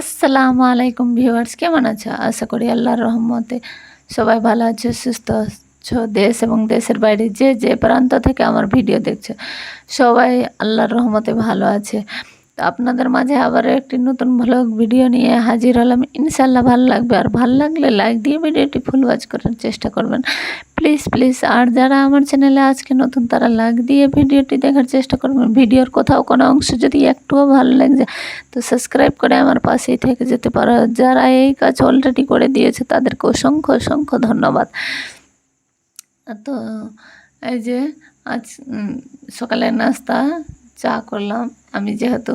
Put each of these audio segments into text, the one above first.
আসসালামু আলাইকুম ভিউয়ার্স, কেমন আছো? আশা করি আল্লাহর রহমতে সবাই ভালো আছো, সুস্থ আছো, দেশ এবং দেশের বাইরে যে যে প্রান্ত থেকে আমার ভিডিও দেখছ, সবাই আল্লাহর রহমতে ভালো আছে। তো আপনাদের মাঝে আবার একটি নতুন ব্লগ ভিডিও নিয়ে হাজির হলাম। ইনশাল্লাহ ভালো লাগবে, আর ভালো লাগলে লাইক দিয়ে ভিডিওটি ফুল ওয়াচ করার চেষ্টা করবেন। প্লিজ প্লিজ আর যারা আমার চ্যানেলে আজকে নতুন, তারা লাগ দিয়ে ভিডিওটি দেখার চেষ্টা করবেন ভিডিওর কোথাও কোনো অংশ যদি একটুও ভালো লাগছে তো সাবস্ক্রাইব করে আমার পাশেই থেকে যেতে পারো। যারা এই কাজ অলরেডি করে দিয়েছে, তাদেরকে অসংখ্য অসংখ্য ধন্যবাদ। তো এই যে আজ সকালের নাস্তা, চা করলাম। আমি যেহেতু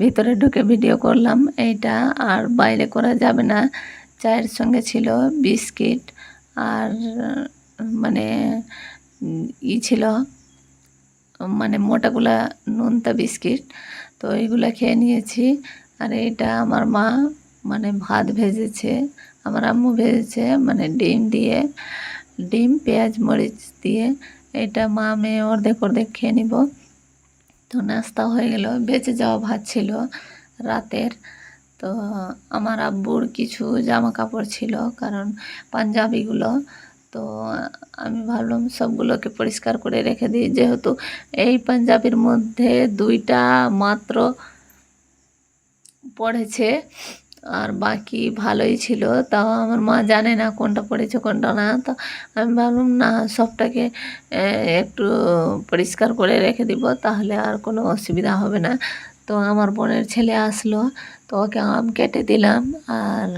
ভিতরে ঢুকে ভিডিও করলাম, এইটা আর বাইরে করা যাবে না। চায়ের সঙ্গে ছিল বিস্কিট আর মানে ই ছিল মানে মোটাগুলা নোনতা বিস্কিট। তো এইগুলা খেয়ে নিয়েছি। আর এটা আমার মা মানে ভাত ভেজেছে, আমার আম্মু ভেজেছে মানে ডিম দিয়ে, ডিম, পেঁয়াজ, মরিচ দিয়ে। এটা মা, মেয়ে অর্ধেক অর্ধেক খেয়ে নিব। তো নাস্তা হয়ে গেল, বেঁচে যাওয়া ভাত ছিল রাতের। তো আমার আব্বুর কিছু জামা কাপড় ছিল, কারণ পাঞ্জাবিগুলো। তো আমি ভাবলাম সবগুলোকে পরিষ্কার করে রেখে দিই। যেহেতু এই পাঞ্জাবির মধ্যে দুইটা মাত্র পড়েছে আর বাকি ভালোই ছিল, তাও আমার মা জানে না কোনটা পড়েছে, কোনটা না। তো আমি ভাবলাম, না, সবটাকে একটু পরিষ্কার করে রেখে দিব, তাহলে আর কোনো অসুবিধা হবে না। তো আমার বোনের ছেলে আসলো, তো ওকে আম কেটে দিলাম, আর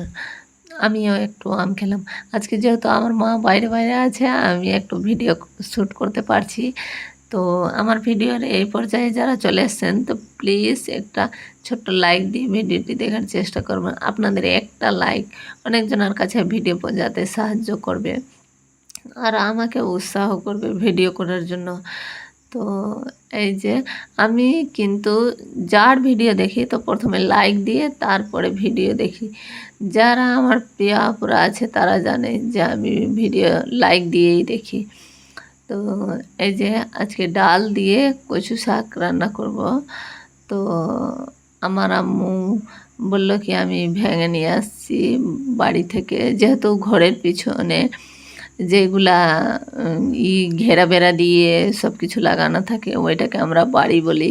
আমিও একটু আম খেলাম। আজকে যেহেতু আমার মা বাইরে বাইরে আছে, আমি একটু ভিডিও শ্যুট করতে পারছি। তো আমার ভিডিওর এই পর্যায়ে যারা চলে এসছেন তো প্লিজ একটা ছোট্ট লাইক দিয়ে ভিডিওটি দেখার চেষ্টা করবেন। আপনাদের একটা লাইক অনেকজনের কাছে ভিডিও পৌঁছাতে সাহায্য করবে। আর আমাকে উৎসাহ করবে ভিডিও করার জন্য। তো এই যে আমি কিন্তু যার ভিডিও দেখি, তো প্রথমে লাইক দিয়ে তারপরে ভিডিও দেখি। যারা আমার প্রিয় আপুরা আছে, তারা জানে যে আমি ভিডিও লাইক দিয়েই দেখি। তো এই যে আজকে ডাল দিয়ে কচু শাক রান্না করব। তো আমার আম্মু বলল কি, আমি ভেঙে নিয়ে আসছি বাড়ি থেকে, যেহেতু ঘরের পিছনে যেগুলা ই ঘেরা বেড়া দিয়ে সব কিছু লাগানো থাকে, ওইটাকে আমরা বাড়ি বলি।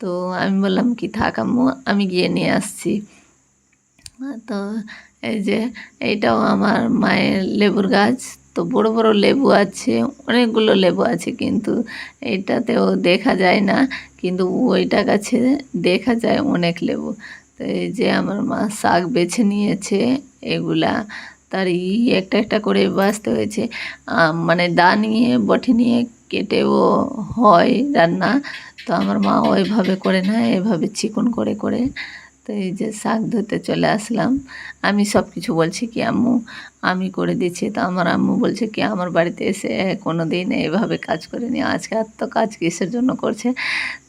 তো আমি বললাম, কি থাক আম্মু, আমি গিয়ে নিয়ে আসছি। তো এই যে এইটাও আমার মায়ের লেবুর গাছ। তো বড় বড় লেবু আছে, অনেকগুলো লেবু আছে, কিন্তু এইটাতেও দেখা যায় না, কিন্তু ওইটা গাছে দেখা যায় অনেক লেবু। তো এই যে, আমার মা শাক বেছে নিয়েছে, এগুলা তার ই একটা একটা করে বাঁচতে হয়েছে। মানে দা নিয়ে, বটি নিয়ে কেটেও হয় রান্না। তো আমার মা ওইভাবে করে না এভাবে চিকন করে করে। তো এই যে শাক ধুতে চলে আসলাম। আমি সব কিছু বলছি কি, আম্মু, আমি করে দিচ্ছি। তো আমার আম্মু বলছে কি, আমার বাড়িতে এসে কোনো দিন এভাবে কাজ করিনি। আজকে আর তো কাজ কিসের জন্য করছে?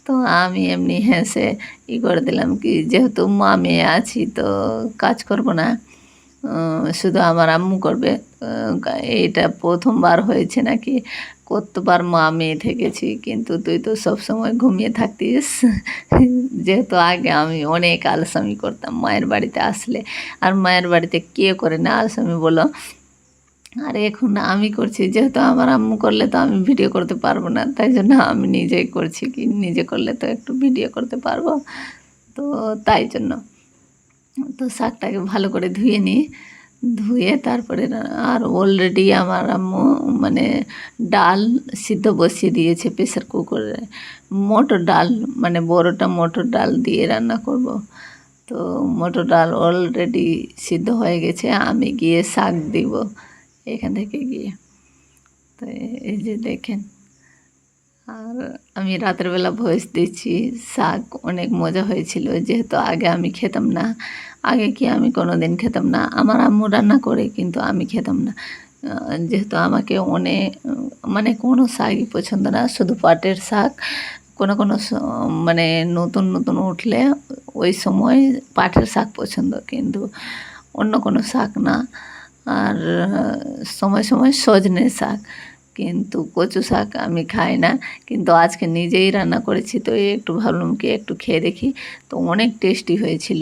তো আমি এমনি হেসে ই করে দিলাম কি, যেহেতু মা মেয়ে আছি তো কাজ করব না। শুধু আমার আম্মু করবে এটা প্রথমবার হয়েছে নাকি? কতবার মা মেয়ে থেকেছি, কিন্তু তুই তো সব সময় ঘুমিয়ে থাকতিস। যেহেতু আগে আমি অনেক আলসামি করতাম মায়ের বাড়িতে আসলে। আর মায়ের বাড়িতে কে করে না আলসামি বলো? আর এখন আমি করছি, যেহেতু আমার আম্মু করলে তো আমি ভিডিও করতে পারব না, তাই জন্য আমি নিজেই করছি কি, নিজে করলে তো একটু ভিডিও করতে পারব। তো তাই জন্য। তো শাকটাকে ভালো করে ধুয়ে নিই। ধুয়ে তারপরে আর অলরেডি আমার আম্মু মানে ডাল সিদ্ধ বসিয়ে দিয়েছে প্রেসার কুকারে মোটর ডাল মানে বড়টা মোটর ডাল দিয়ে রান্না করব। তো মোটর ডাল অলরেডি সিদ্ধ হয়ে গেছে, আমি গিয়ে শাক দিব এখান থেকে গিয়ে। তো এই যে দেখেন। আর আমি রাতের বেলা ভয়েস দিচ্ছি শাক অনেক মজা হয়েছিল, যেহেতু আগে আমি খেতাম না, আগে কি আমি কোনো দিন খেতাম না, আমার আম্মু রান্না করে কিন্তু আমি খেতাম না। যেহেতু আমাকে অনেক মানে কোনো শাকই পছন্দ না, শুধু পাটের শাক, কোনো কোনো মানে নতুন নতুন উঠলে ওই সময় পাটের শাক পছন্দ, কিন্তু অন্য কোনো শাক না। আর সময় সময় সজনে শাক। কিন্তু কচু শাক আমি খাই না। কিন্তু আজকে নিজেই রান্না করেছি, তো এই একটু ভাবলাম কি একটু খেয়ে দেখি। তো অনেক টেস্টি হয়েছিল।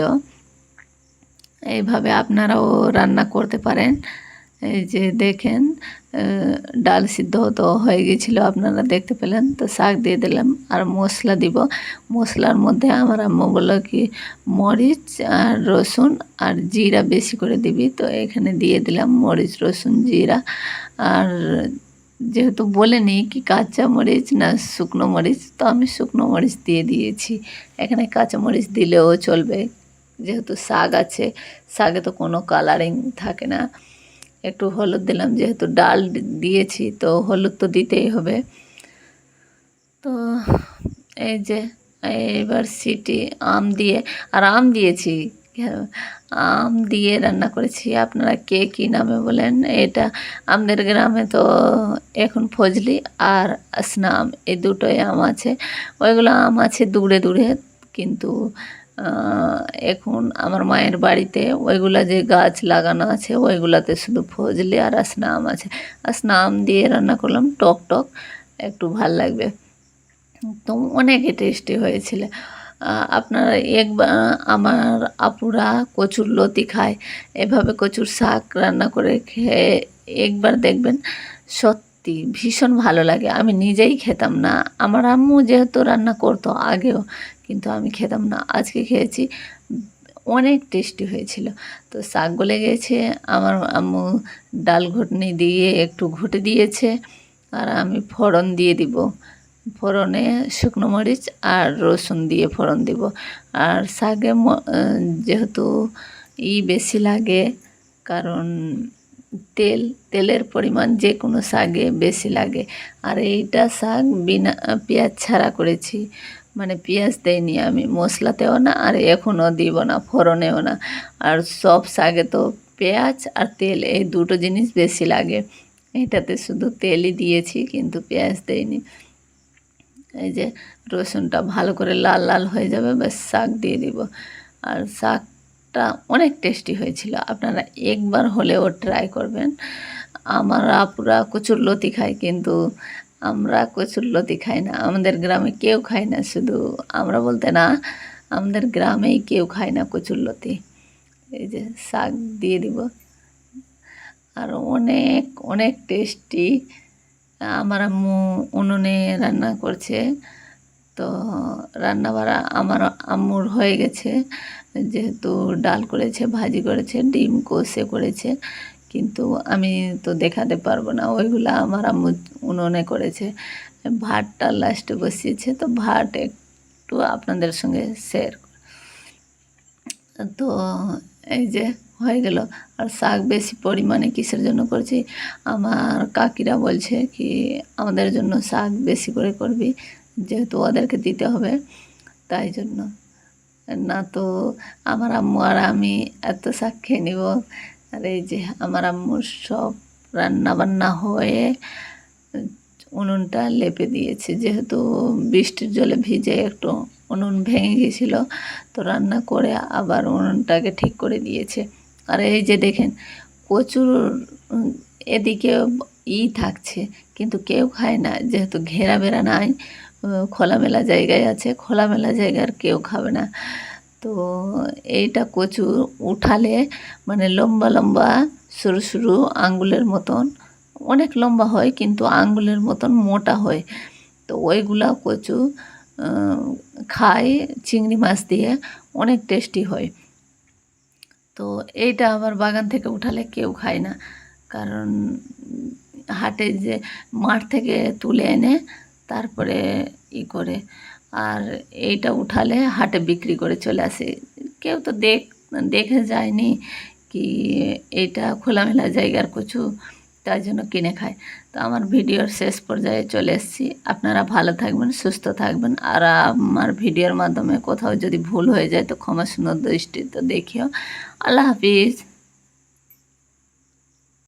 এইভাবে আপনারাও রান্না করতে পারেন। এই যে দেখেন ডাল সিদ্ধ তো হয়ে গেছিল, আপনারা দেখতে পেলেন। তো শাক দিয়ে দিলাম আর মশলা দিব। মশলার মধ্যে আমার আম্মু বলল কি, মরিচ আর রসুন আর জিরা বেশি করে দিবি। তো এখানে দিয়ে দিলাম মরিচ, রসুন, জিরা আর যেহেতু বলে বলেনি কি কাঁচা মরিচ না শুকনো মরিচ, তো আমি শুকনো মরিচ দিয়ে দিয়েছি। এখানে কাঁচা মরিচ দিলেও চলবে, যেহেতু শাক আছে। শাকে তো কোনো কালারিং থাকে না। একটু হলুদ দিলাম, যেহেতু ডাল দিয়েছি, তো হলুদ তো দিতেই হবে। তো এই যে, এবার সিটি আম দিয়ে, আর আম দিয়েছি আম দিয়ে রান্না করেছি। আপনারা কে কী নামে বলেন? এটা আমাদের গ্রামে তো এখন ফজলি আর আসনাম, এই দুটোই আম আছে। ওইগুলো আম আছে দূরে দূরে, কিন্তু এখন আমার মায়ের বাড়িতে ওইগুলা যে গাছ লাগানো আছে, ওইগুলাতে শুধু ফজলি আর আসনা আম আছে। আসনা আম দিয়ে রান্না করলাম, টক টক, একটু ভালো লাগবে। তো অনেকই টেস্টি হয়েছিল। আপনারা একবার আমার আপুরা কচুর লতি খায়। এভাবে কচুর শাক রান্না করে খেয়ে একবার দেখবেন সত্যি ভীষণ ভালো লাগে। আমি নিজেই খেতাম না। আমার আম্মু যেহেতু রান্না করতো আগেও, কিন্তু আমি খেতাম না। আজকে খেয়েছি, অনেক টেস্টি হয়েছিল। তো শাক গলে গেছে, আমার আম্মু ডাল ঘুটনি দিয়ে একটু ঘুটে দিয়েছে, আর আমি ফোড়ন দিয়ে দিব। ফোড়নে শুকনো মরিচ আর রসুন দিয়ে ফোড়ন দিব। আর শাকে যেহেতু ই বেশি লাগে, কারণ তেল, তেলের পরিমাণ যে কোনো শাকে বেশি লাগে। আর এইটা শাক বিনা, পেঁয়াজ ছাড়া করেছি। মানে পেঁয়াজ দেয়নি আমি, মশলাতেও না, আর এখনও দিব না, ফোড়নেও না। আর সব শাকে তো পেঁয়াজ আর তেল, এই দুটো জিনিস বেশি লাগে। এটাতে শুধু তেলই দিয়েছি, কিন্তু পেঁয়াজ দেয়নি এই যে রসুনটা ভালো করে লাল লাল হয়ে যাবে, ব্যাস শাক দিয়ে দিব। আর শাকটা অনেক টেস্টি হয়েছিল, আপনারা একবার হলেও ট্রাই করবেন। আমার আপুরা কচুর লতি খায়, কিন্তু আমরা কচুর লতি খাই না, আমাদের গ্রামে কেউ খায় না, শুধু আমরা বলতে না, আমাদের গ্রামেই কেউ খায় না কচুর লতি। এই যে শাক দিয়ে দিব। আর অনেক অনেক টেস্টি আমার আম্মু উনুনে রান্না করছে। তো রান্না বাড়া আমার আম্মুর হয়ে গেছে। যেহেতু ডাল করেছে, ভাজি করেছে, ডিম কষে করেছে। কিন্তু আমি তো দেখাতে পারব না, ওইগুলো আমার আম্মু উনুনে করেছে। ভাতটা লাস্টে বসিয়েছে, তো ভাত একটু আপনাদের সঙ্গে শেয়ার তো এই যে হয়ে গেল। আর শাক বেশি পরিমাণে কিসের জন্য করছি? আমার কাকিরা বলছে কি, আমাদের জন্য শাক বেশি করে করবি, যেহেতু ওদেরকে দিতে হবে, তাই জন্য। না তো, আমার আম্মু আর আমি এত শাক খেয়ে নিব। আর এই যে আমার আম্মুর সব রান্না বান্না হয়ে উনুনটা লেপে দিয়েছে, যেহেতু বৃষ্টির জলে ভিজে একটু উনুন ভেঙে গিয়েছিল তো রান্না করে আবার উনুনটাকে ঠিক করে দিয়েছে। আর এই যে দেখেন উম, এদিকে ই থাকছে কিন্তু কেউ খায় না। যেহেতু ঘেরা বেড়া নাই খোলামেলা জায়গায় আছে খোলামেলা জায়গার কেউ খাবে না। তো এইটা কচু উঠালে মানে লম্বা লম্বা সরু সরু আঙ্গুলের মতন অনেক লম্বা হয় কিন্তু আঙ্গুলের মতন মোটা হয়। তো ওইগুলা কচু খায় চিংড়ি মাছ দিয়ে অনেক টেস্টি হয়। তো এইটা আবার বাগান থেকে উঠালে কেউ খায় না। কারণ হাটে যে মাঠ থেকে তুলে এনে তারপরে ই করে, আর এইটা উঠালে হাটে বিক্রি করে চলে আসে। কেউ তো দেখ, দেখে যায়নি কি এটা খোলামেলা জায়গার কচু তাই জন্য কিনে খায়। তো আমার ভিডিওর শেষ পর্যায়ে চলে এসেছি। আপনারা ভালো থাকবেন, সুস্থ থাকবেন। আর আমার ভিডিওর মাধ্যমে কোথাও যদি ভুল হয়ে যায় তো ক্ষমা সুন্দর দৃষ্টি তো দেখিও। আল্লাহ হাফিজ।